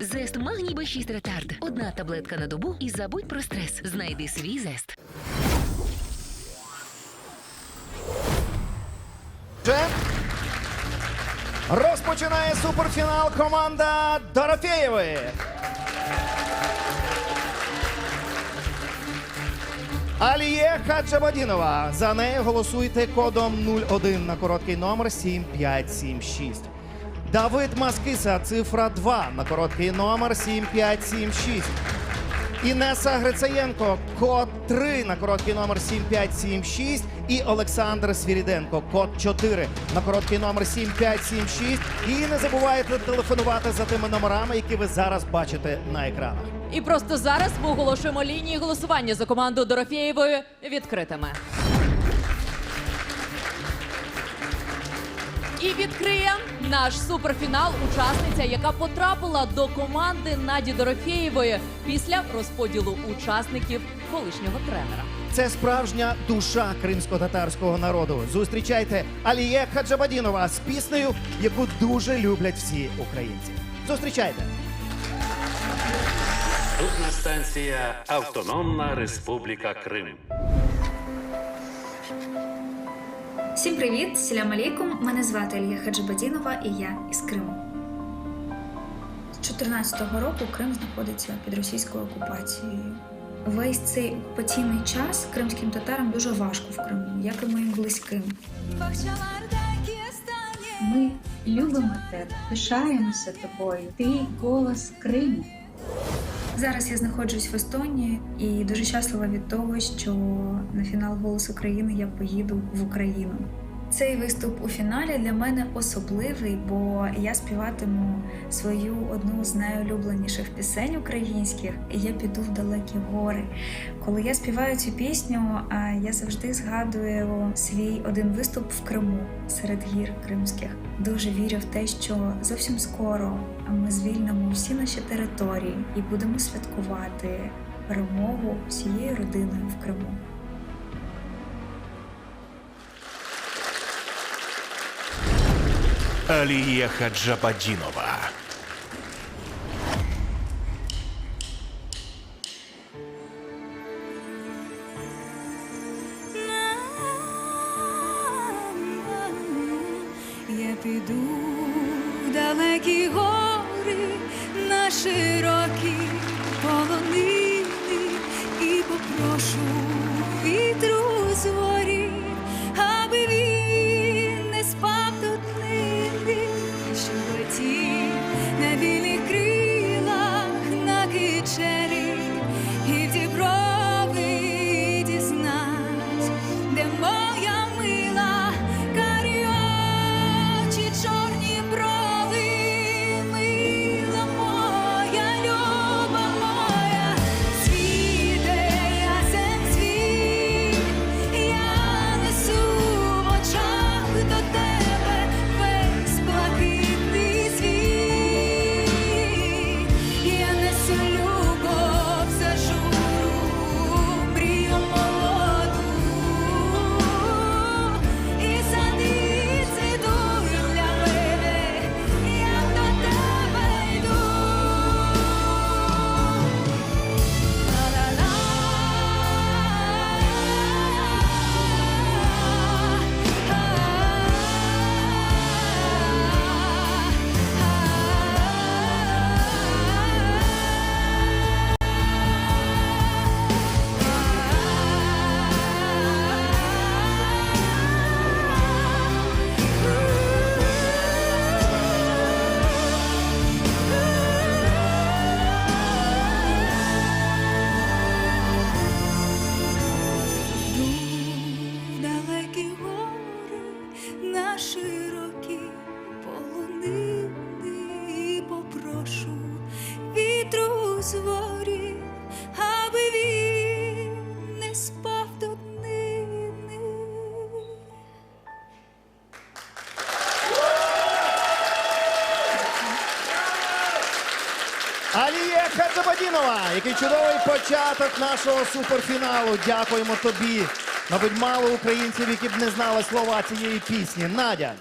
Зест магній Б6 ретард. Одна таблетка на добу і забудь про стрес. Знайди свій зест. Вже розпочинає суперфінал команда Дорофєєви. Аліє Хаджабадінова. За нею голосуйте кодом 01 на короткий номер 7576. Давид Маскиса, цифра 2 на короткий номер 7576. Інеса Грицаєнко, код 3 на короткий номер 7576. І Олександр Свіріденко, код 4 на короткий номер 7576. І не забувайте телефонувати за тими номерами, які ви зараз бачите на екранах. І просто зараз ми оголошуємо лінії голосування за команду Дорофєєвої відкритими. І відкриє наш суперфінал учасниця, яка потрапила до команди Наді Дорофєєвої після розподілу учасників колишнього тренера. Це справжня душа кримсько-татарського народу. Зустрічайте Аліє Хаджабадінова з піснею, яку дуже люблять всі українці. Зустрічайте! Наступна станція Автономна Республіка Крим. Всім привіт, селям алейкум. Мене звати Ілля Хаджибадінова і я із Криму. З 14-го року Крим знаходиться під російською окупацією. Весь цей окупаційний час кримським татарам дуже важко в Криму, як і моїм близьким. Ми любимо тебе, пишаємося тобою. Ти голос Криму. Зараз я знаходжусь в Естонії і дуже щаслива від того, що на фінал Голос України я поїду в Україну. Цей виступ у фіналі для мене особливий, бо я співатиму свою одну з найулюбленіших пісень українських. і Я піду в далекі гори. Коли я співаю цю пісню, я завжди згадую свій один виступ в Криму серед гір кримських. Дуже вірю в те, що зовсім скоро ми звільнимо всі наші території і будемо святкувати перемогу всією родиною в Криму. Алія Хаджабадінова. Я піду в далекі гори на широкі полонини і попрошу вітру Аліє Хаджабадінова, який чудовий початок нашого суперфіналу. Дякуємо тобі. Мабуть, мало українців, які б не знали слова цієї пісні. Надя.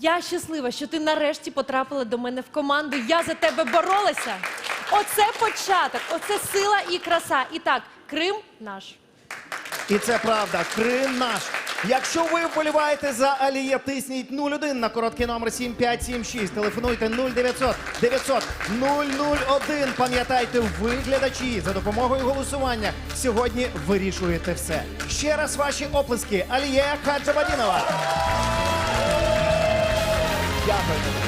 Я щаслива, що ти нарешті потрапила до мене в команду. Я за тебе боролася. Оце початок, оце сила і краса. І так, Крим наш. І це правда, Крим наш. Якщо ви вболіваєте за Аліє, тисніть 01 на короткий номер 7576. Телефонуйте 0900 900 001. Пам'ятайте, ви глядачі за допомогою голосування сьогодні вирішуєте все. Ще раз ваші оплески. Аліє Хаджабадінова. Дякую.